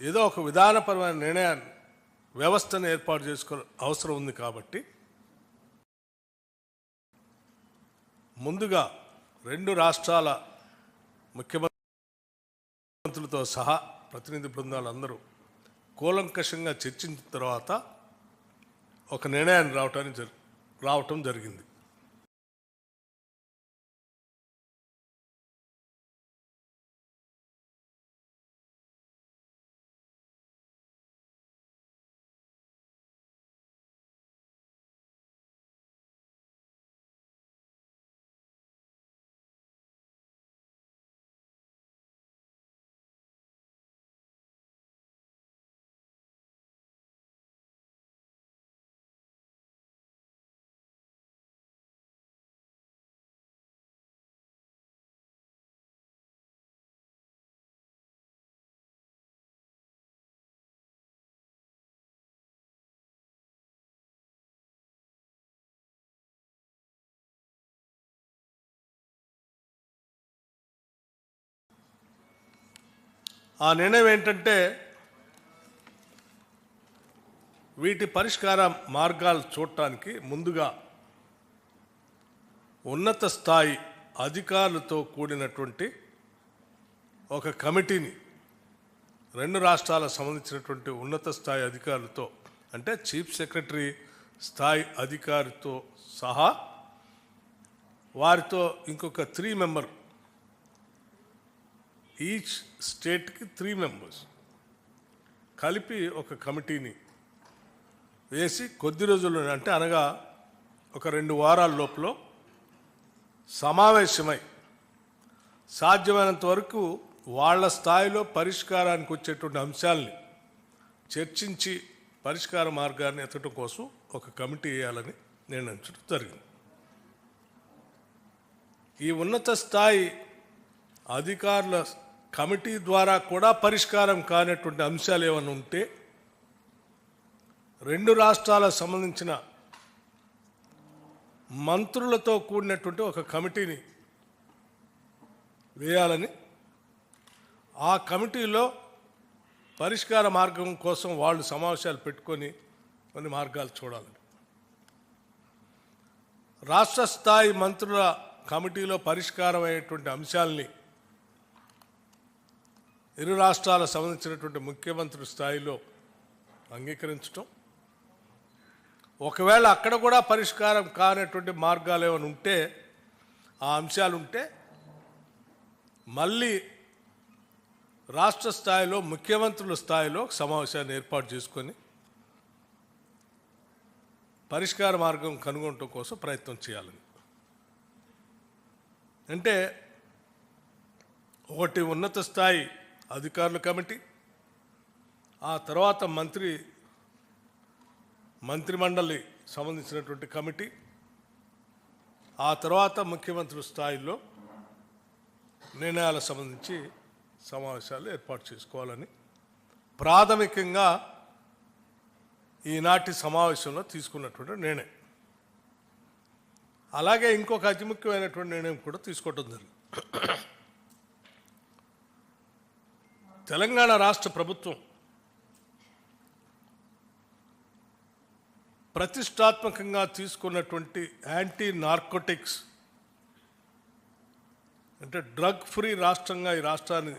ఏదో ఒక విధానపరమైన నిర్ణయాన్ని వ్యవస్థను ఏర్పాటు చేసుకో అవసరం ఉంది కాబట్టి ముందుగా రెండు రాష్ట్రాల ముఖ్యమంత్రులతో సహా ప్రతినిధి బృందాలు అందరూ కూలంకషంగా చర్చించిన తర్వాత ఒక నిర్ణయాన్ని రావటానికి జరి రావటం జరిగింది. ఆ నిర్ణయం ఏంటంటే వీటి పరిష్కార మార్గాలు చూడటానికి ముందుగా ఉన్నత స్థాయి అధికారులతో కూడినటువంటి ఒక కమిటీని రెండు రాష్ట్రాలకు సంబంధించినటువంటి ఉన్నత స్థాయి అధికారులతో అంటే చీఫ్ సెక్రటరీ స్థాయి అధికారితో సహా వారితో ఇంకొక త్రీ మెంబర్ ఈచ్ స్టేట్కి త్రీ మెంబర్స్ కలిపి ఒక కమిటీని వేసి కొద్ది రోజుల్లో అంటే అనగా ఒక రెండు వారాల లోపల సమావేశమై సాధ్యమైనంత వరకు వాళ్ళ స్థాయిలో పరిష్కారానికి వచ్చేటువంటి అంశాలని చర్చించి పరిష్కార మార్గాన్ని ఎత్తడం కోసం ఒక కమిటీ వేయాలని నిర్ణయించడం జరిగింది. ఈ ఉన్నత స్థాయి అధికారుల కమిటీ ద్వారా కూడా పరిష్కారం కానటువంటి అంశాలు ఏమైనా ఉంటే రెండు రాష్ట్రాలకు సంబంధించిన మంత్రులతో కూడినటువంటి ఒక కమిటీని వేయాలని ఆ కమిటీలో పరిష్కార మార్గం కోసం వాళ్ళు సమావేశాలు పెట్టుకొని కొన్ని మార్గాలు చూడాలని రాష్ట్ర స్థాయి మంత్రుల కమిటీలో పరిష్కారం అయ్యేటువంటి అంశాలని ఇరు రాష్ట్రాలకు సంబంధించినటువంటి ముఖ్యమంత్రి స్థాయిలో అంగీకరించటం. ఒకవేళ అక్కడ కూడా పరిష్కారం కానటువంటి మార్గాలు ఏమైనా ఉంటే ఆ అంశాలు ఉంటే మళ్ళీ రాష్ట్ర స్థాయిలో ముఖ్యమంత్రుల స్థాయిలో సమావేశాన్ని ఏర్పాటు చేసుకొని పరిష్కార మార్గం కనుగొనటం కోసం ప్రయత్నం చేయాలని. అంటే ఒకటి ఉన్నత స్థాయి అధికారుల కమిటీ. ఆ తర్వాత మంత్రి మంత్రిమండలి సంబంధించినటువంటి కమిటీ. ఆ తర్వాత ముఖ్యమంత్రి స్థాయిలో నిర్ణయాలకు సంబంధించి సమావేశాలు ఏర్పాటు చేసుకోవాలని ప్రాథమికంగా ఈనాటి సమావేశంలో తీసుకున్నటువంటి నిర్ణయం. అలాగే ఇంకొక అతి ముఖ్యమైనటువంటి నిర్ణయం కూడా తీసుకోవటం జరిగింది. తెలంగాణ రాష్ట్ర ప్రభుత్వం ప్రతిష్టాత్మకంగా తీసుకున్నటువంటి యాంటీ నార్కోటిక్స్ అంటే డ్రగ్ ఫ్రీ రాష్ట్రంగా ఈ రాష్ట్రాన్ని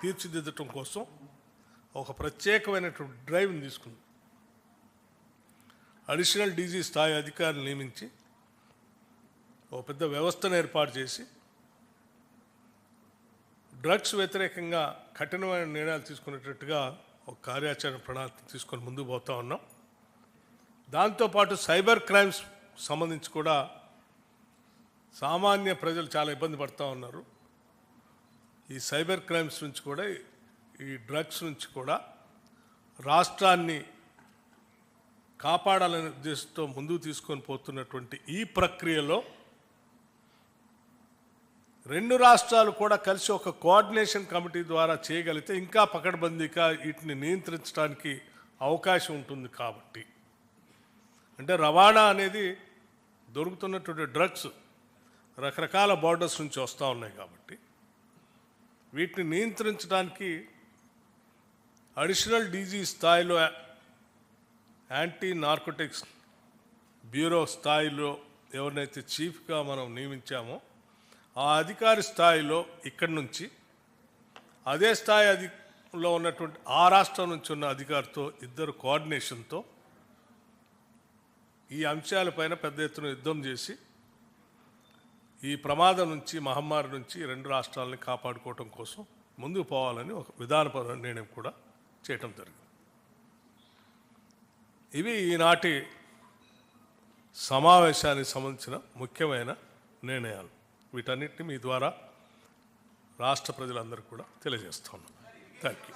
తీర్చిదిద్దటం కోసం ఒక ప్రత్యేకమైనటువంటి డ్రైవ్ని తీసుకుంది అడిషనల్ డీజీ స్థాయి అధికారిని నియమించి ఒక పెద్ద వ్యవస్థను ఏర్పాటు చేసి డ్రగ్స్ వ్యతిరేకంగా కఠినమైన నిర్ణయాలు తీసుకునేటట్టుగా ఒక కార్యాచరణ ప్రణాళిక తీసుకొని ముందుకు పోతా ఉన్నాం. దాంతోపాటు సైబర్ క్రైమ్స్ సంబంధించి కూడా సామాన్య ప్రజలు చాలా ఇబ్బంది పడుతూ ఉన్నారు. ఈ సైబర్ క్రైమ్స్ నుంచి కూడా ఈ డ్రగ్స్ నుంచి కూడా రాష్ట్రాన్ని కాపాడాలనే ఉద్దేశంతో ముందుకు తీసుకొని పోతున్నటువంటి ఈ ప్రక్రియలో రెండు రాష్ట్రాలు కూడా కలిసి ఒక కోఆర్డినేషన్ కమిటీ ద్వారా చేయగలిగితే ఇంకా పకడ్బందీగా వీటిని నియంత్రించడానికి అవకాశం ఉంటుంది కాబట్టి. అంటే రవాణా అనేది దొరుకుతున్నటువంటి డ్రగ్స్ రకరకాల బార్డర్స్ నుంచి వస్తూ ఉన్నాయి కాబట్టి. వీటిని నియంత్రించడానికి అడిషనల్ డీజీ స్థాయిలో యాంటీ నార్కోటిక్స్ బ్యూరో స్థాయిలో ఎవరినైతే చీఫ్గా మనం నియమించామో ఆ అధికారి స్థాయిలో ఇక్కడి నుంచి అదే స్థాయి అధిలో ఉన్నటువంటి ఆ రాష్ట్రం నుంచి ఉన్న అధికారితో ఇద్దరు కోఆర్డినేషన్తో ఈ అంశాలపైన పెద్ద ఎత్తున యుద్ధం చేసి ఈ ప్రమాదం నుంచి మహమ్మారి నుంచి రెండు రాష్ట్రాలని కాపాడుకోవటం కోసం ముందుకు పోవాలని ఒక విధానపర నిర్ణయం కూడా చేయటం జరిగింది. ఇవి ఈనాటి సమావేశానికి సంబంధించిన ముఖ్యమైన నిర్ణయాలు. వీటన్నిటిని మీ ద్వారా రాష్ట్ర ప్రజలందరికీ కూడా తెలియజేస్తున్నాను థ్యాంక్ యూ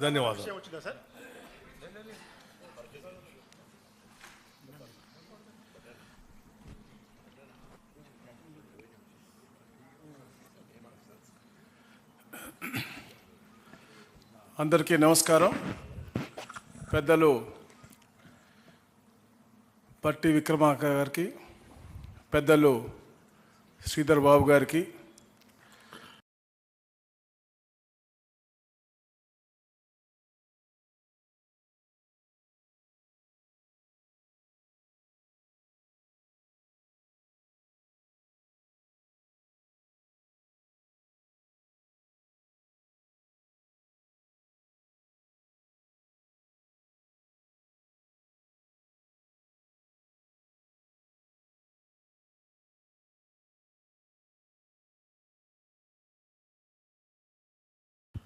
ధన్యవాదాలు. అందరికీ నమస్కారం. పెద్దలు పట్టి విక్రమార్క గారికి పెద్దలు శ్రీధర్ బాబు గారికి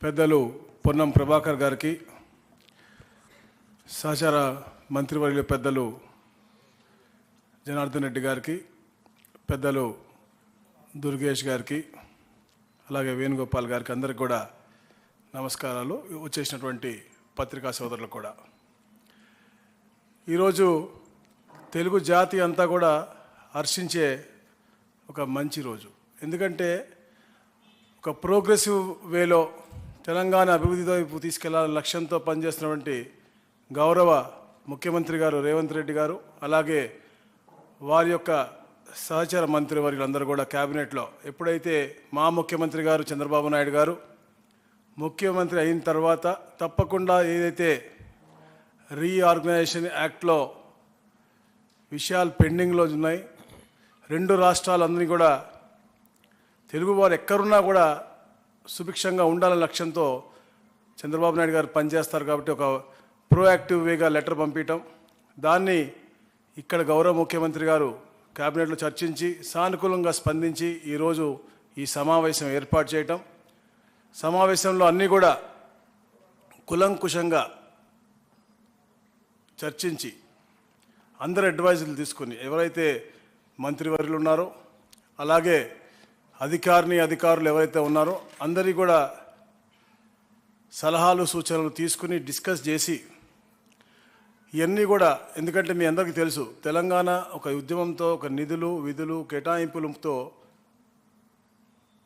పెద్దలు పొన్నం ప్రభాకర్ గారికి సహచార మంత్రివర్యుల పెద్దలు జనార్దన్ రెడ్డి గారికి పెద్దలు దుర్గేష్ గారికి అలాగే వేణుగోపాల్ గారికి అందరికి కూడా నమస్కారాలు. వచ్చేసినటువంటి పత్రికా సోదరులకు కూడా. ఈరోజు తెలుగు జాతి అంతా కూడా హర్షించే ఒక మంచి రోజు. ఎందుకంటే ఒక ప్రోగ్రెసివ్ వేలో తెలంగాణ అభివృద్ధి వైపు తీసుకెళ్ళాలని లక్ష్యంతో పనిచేస్తున్నటువంటి గౌరవ ముఖ్యమంత్రి గారు రేవంత్ రెడ్డి గారు అలాగే వారి యొక్క సహచర మంత్రి వర్యులందరూ కూడా క్యాబినెట్లో. ఎప్పుడైతే మా ముఖ్యమంత్రి గారు చంద్రబాబు నాయుడు గారు ముఖ్యమంత్రి అయిన తర్వాత తప్పకుండా ఏదైతే రీఆర్గనైజేషన్ యాక్ట్లో విషయాలు పెండింగ్లో ఉన్నాయి రెండు రాష్ట్రాలందరినీ కూడా తెలుగువారు ఎక్కడున్నా కూడా సుభిక్షంగా ఉండాలనే లక్ష్యంతో చంద్రబాబు నాయుడు గారు పనిచేస్తారు కాబట్టి ఒక ప్రోయాక్టివ్ వేగా లెటర్ పంపించటం దాన్ని ఇక్కడ గౌరవ ముఖ్యమంత్రి గారు కేబినెట్లో చర్చించి సానుకూలంగా స్పందించి ఈరోజు ఈ సమావేశం ఏర్పాటు చేయటం. సమావేశంలో అన్నీ కూడా కులంకుశంగా చర్చించి అందరు అడ్వైజులు తీసుకుని ఎవరైతే మంత్రివర్యులు ఉన్నారో అలాగే అధికారిని అధికారులు ఎవరైతే ఉన్నారో అందరి కూడా సలహాలు సూచనలు తీసుకుని డిస్కస్ చేసి ఇవన్నీ కూడా ఎందుకంటే మీ అందరికీ తెలుసు తెలంగాణ ఒక ఉద్యమంతో ఒక నిధులు విధులు కేటాయింపులతో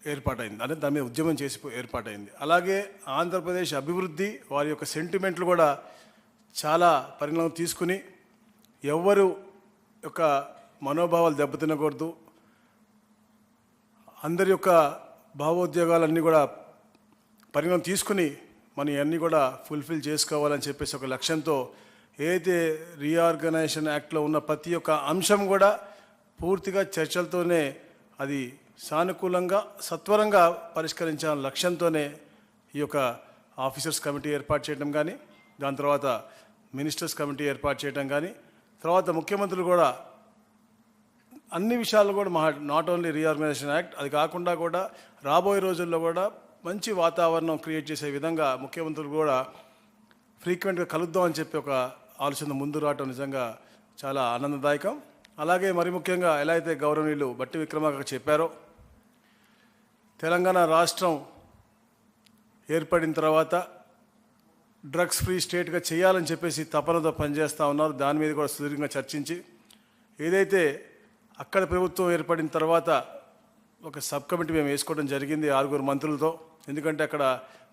ఏర్పాటైంది. అంటే దాని మీద ఉద్యమం చేసి ఏర్పాటైంది. అలాగే ఆంధ్రప్రదేశ్ అభివృద్ధి వారి యొక్క సెంటిమెంట్లు కూడా చాలా పరిణామం తీసుకుని ఎవ్వరు యొక్క మనోభావాలు దెబ్బతినకూడదు. అందరి యొక్క భావోద్యోగాలన్నీ కూడా పరిగణం తీసుకుని మనం ఇవన్నీ కూడా ఫుల్ఫిల్ చేసుకోవాలని చెప్పేసి ఒక లక్ష్యంతో ఏదైతే రీఆర్గనైజేషన్ యాక్ట్లో ఉన్న ప్రతి ఒక్క అంశం కూడా పూర్తిగా చర్చలతోనే అది సానుకూలంగా సత్వరంగా పరిష్కరించాలని లక్ష్యంతోనే ఈ యొక్క ఆఫీసర్స్ కమిటీ ఏర్పాటు చేయడం కానీ దాని తర్వాత మినిస్టర్స్ కమిటీ ఏర్పాటు చేయడం కానీ తర్వాత ముఖ్యమంత్రులు కూడా అన్ని విషయాల్లో కూడా మా నాట్ ఓన్లీ రీఆర్గనైజేషన్ యాక్ట్ అది కాకుండా కూడా రాబోయే రోజుల్లో కూడా మంచి వాతావరణం క్రియేట్ చేసే విధంగా ముఖ్యమంత్రులు కూడా ఫ్రీక్వెంట్గా కలుద్దాం అని చెప్పి ఒక ఆలోచన ముందు రావటం నిజంగా చాలా ఆనందదాయకం. అలాగే మరి ముఖ్యంగా ఎలా అయితే గౌరవనీయులు బట్టి విక్రమార్క చెప్పారో తెలంగాణ రాష్ట్రం ఏర్పడిన తర్వాత డ్రగ్స్ ఫ్రీ స్టేట్గా చేయాలని చెప్పేసి తపనతో పనిచేస్తూ ఉన్నారు. దాని మీద కూడా సుదీర్ఘంగా చర్చించి ఏదైతే అక్కడ ప్రభుత్వం ఏర్పడిన తర్వాత ఒక సబ్ కమిటీ మేము వేసుకోవడం జరిగింది ఆరుగురు మంత్రులతో. ఎందుకంటే అక్కడ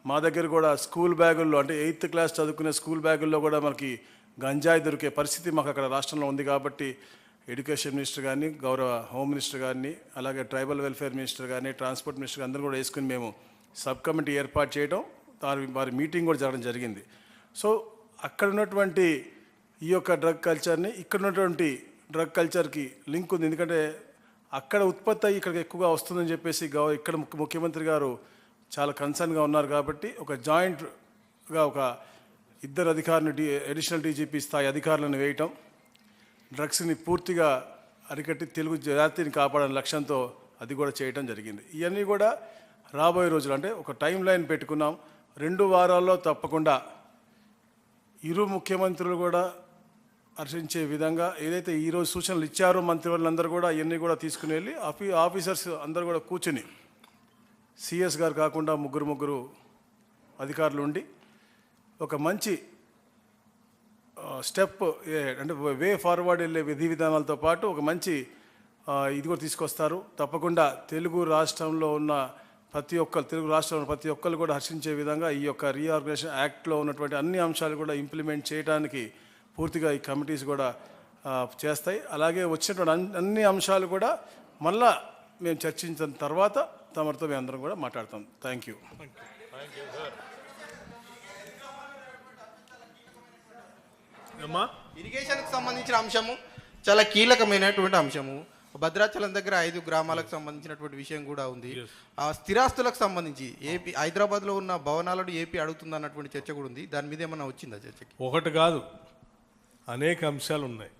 మా దగ్గర కూడా స్కూల్ బ్యాగుల్లో అంటే ఎయిత్ క్లాస్ చదువుకునే స్కూల్ బ్యాగుల్లో కూడా మనకి గంజాయి దొరికే పరిస్థితి మాకు అక్కడ రాష్ట్రంలో ఉంది కాబట్టి ఎడ్యుకేషన్ మినిస్టర్ కానీ గౌరవ హోమ్ మినిస్టర్ గారిని అలాగే ట్రైబల్ వెల్ఫేర్ మినిస్టర్ కానీ ట్రాన్స్పోర్ట్ మినిస్టర్ అందరూ కూడా వేసుకుని మేము సబ్ కమిటీ ఏర్పాటు చేయడం వారి వారి మీటింగ్ కూడా జరగడం జరిగింది. సో అక్కడ ఉన్నటువంటి ఈ యొక్క డ్రగ్ కల్చర్ని ఇక్కడ ఉన్నటువంటి డ్రగ్ కల్చర్కి లింక్ ఉంది. ఎందుకంటే అక్కడ ఉత్పత్తి అయ్యి ఇక్కడికి ఎక్కువగా వస్తుందని చెప్పేసి గవ ఇక్కడ ముఖ్యమంత్రి గారు చాలా కన్సర్న్గా ఉన్నారు కాబట్టి ఒక జాయింట్గా ఒక ఇద్దరు అధికారులు డి అడిషనల్ డీజీపీ స్థాయి అధికారులను వేయటం డ్రగ్స్ని పూర్తిగా అరికట్టి తెలుగు జాతిని కాపాడని లక్ష్యంతో అది కూడా చేయటం జరిగింది. ఇవన్నీ కూడా రాబోయే రోజులు అంటే ఒక టైం లైన్ పెట్టుకున్నాం. రెండు వారాల్లో తప్పకుండా ఇరు ముఖ్యమంత్రులు కూడా హర్షించే విధంగా ఏదైతే ఈరోజు సూచనలు ఇచ్చారో మంత్రివర్లందరూ కూడా ఇవన్నీ కూడా తీసుకుని వెళ్ళి ఆఫీ ఆఫీసర్స్ అందరూ కూడా కూర్చుని సిఎస్ గారు కాకుండా ముగ్గురు ముగ్గురు అధికారులు ఉండి ఒక మంచి స్టెప్ అంటే వే ఫార్వర్డ్ వెళ్ళే విధి విధానాలతో పాటు ఒక మంచి ఇది కూడా తీసుకొస్తారు. తప్పకుండా తెలుగు రాష్ట్రంలో ఉన్న ప్రతి ఒక్కరు తెలుగు రాష్ట్రంలో ప్రతి ఒక్కరు కూడా హర్షించే విధంగా ఈ యొక్క రీఆర్గనైజేషన్ యాక్ట్లో ఉన్నటువంటి అన్ని అంశాలు కూడా ఇంప్లిమెంట్ చేయడానికి పూర్తిగా ఈ కమిటీస్ కూడా చేస్తాయి. అలాగే వచ్చినటువంటి అన్- అన్ని అంశాలు కూడా మళ్ళా మేము చర్చించిన తర్వాత తమరితో మేము అందరం కూడా మాట్లాడతాం. Thank you. అమ్మా. ఇరిగేషన్కి సంబంధించిన అంశము చాలా కీలకమైనటువంటి అంశము. భద్రాచలం దగ్గర ఐదు గ్రామాలకు సంబంధించినటువంటి విషయం కూడా ఉంది. ఆ స్థిరాస్తులకు సంబంధించి ఏపీ హైదరాబాద్లో ఉన్న భవనాలను ఏపీ అడుగుతుంది అన్నటువంటి చర్చ కూడా ఉంది. దాని మీద ఏమన్నా వచ్చిందా చర్చకి? ఒకటి కాదు. అనేక అంశాలు ఉన్నాయి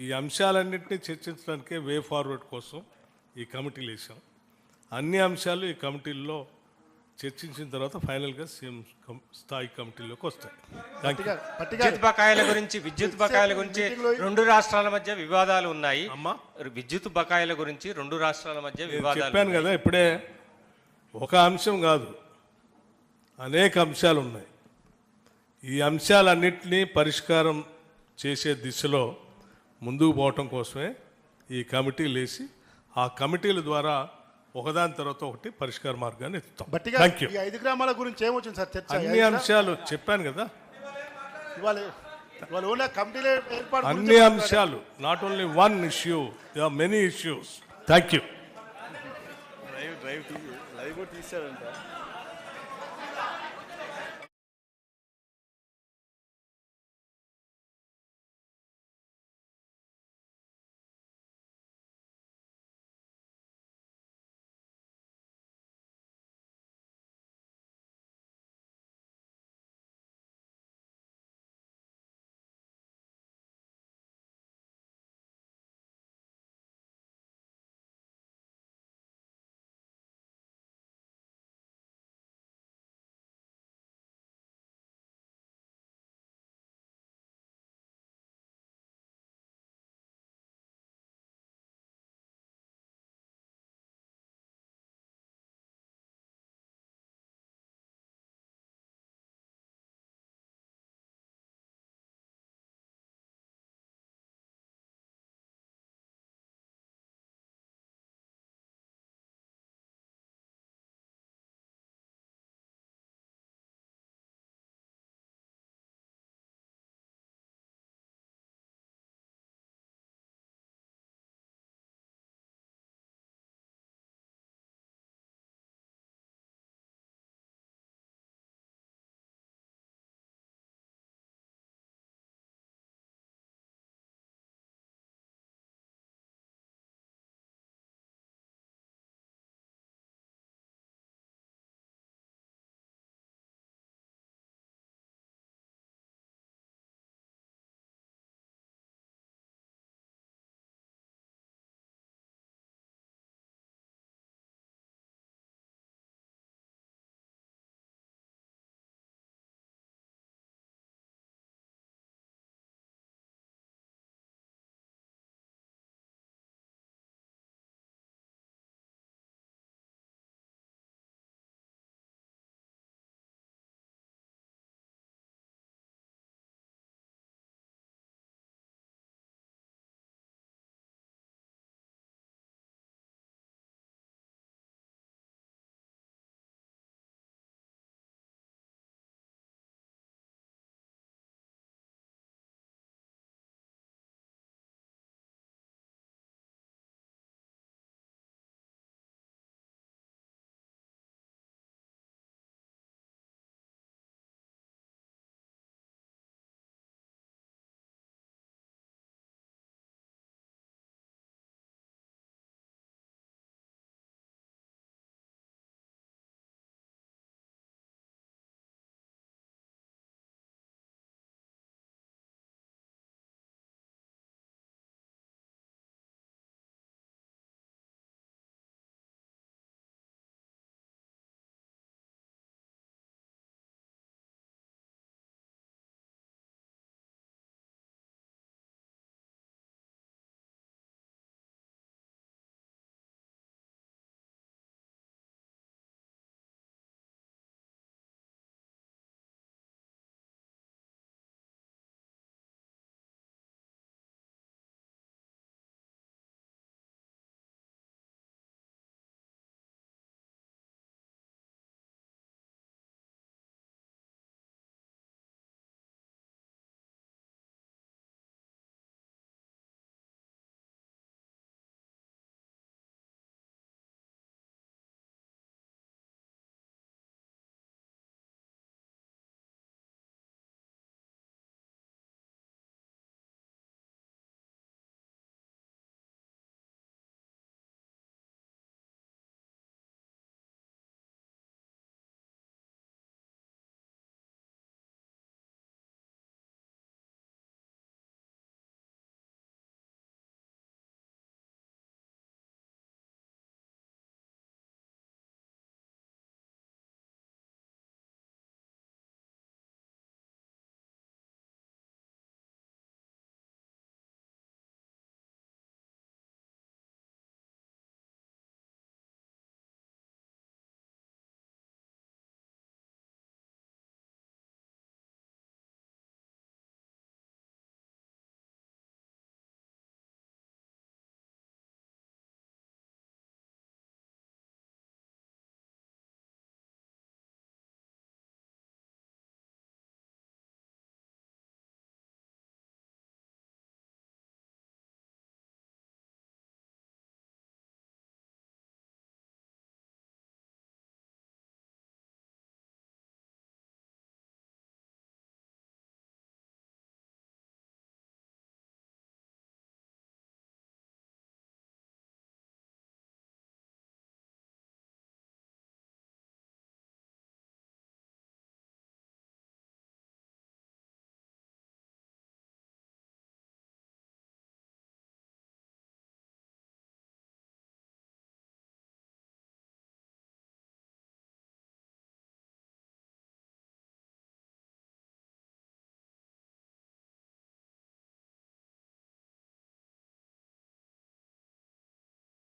ఈ అంశాలన్నింటినీ చర్చించడానికే వే ఫార్వర్డ్ కోసం ఈ కమిటీలు వేసాం అన్ని అంశాలు ఈ కమిటీల్లో చర్చించిన తర్వాత ఫైనల్గా సీఎం స్థాయి కమిటీలోకి వస్తాయి. విద్యుత్ బకాయిల గురించి విద్యుత్ బకాయిల గురించి రెండు రాష్ట్రాల మధ్య వివాదాలు ఉన్నాయి. అమ్మా. విద్యుత్ బకాయిల గురించి రెండు రాష్ట్రాల మధ్య వివాదాలు చెప్పాను కదా ఇప్పుడే ఒక అంశం కాదు. అనేక అంశాలు ఉన్నాయి ఈ అంశాలన్నింటినీ పరిష్కారం చేసే దిశలో ముందుకు పోవటం కోసమే ఈ కమిటీలు వేసి ఆ కమిటీల ద్వారా ఒకదాని తర్వాత ఒకటి పరిష్కార మార్గాన్ని ఎత్తుతాం. బట్టిగా థ్యాంక్ యూ ఈ ఐదు గ్రామాల గురించి ఏమొచ్చింది సార్? చర్చ అన్ని అంశాలు చెప్పాను కదా. అన్ని అంశాలు not only one issue many issues thank you live drive live కూడా తీసారంట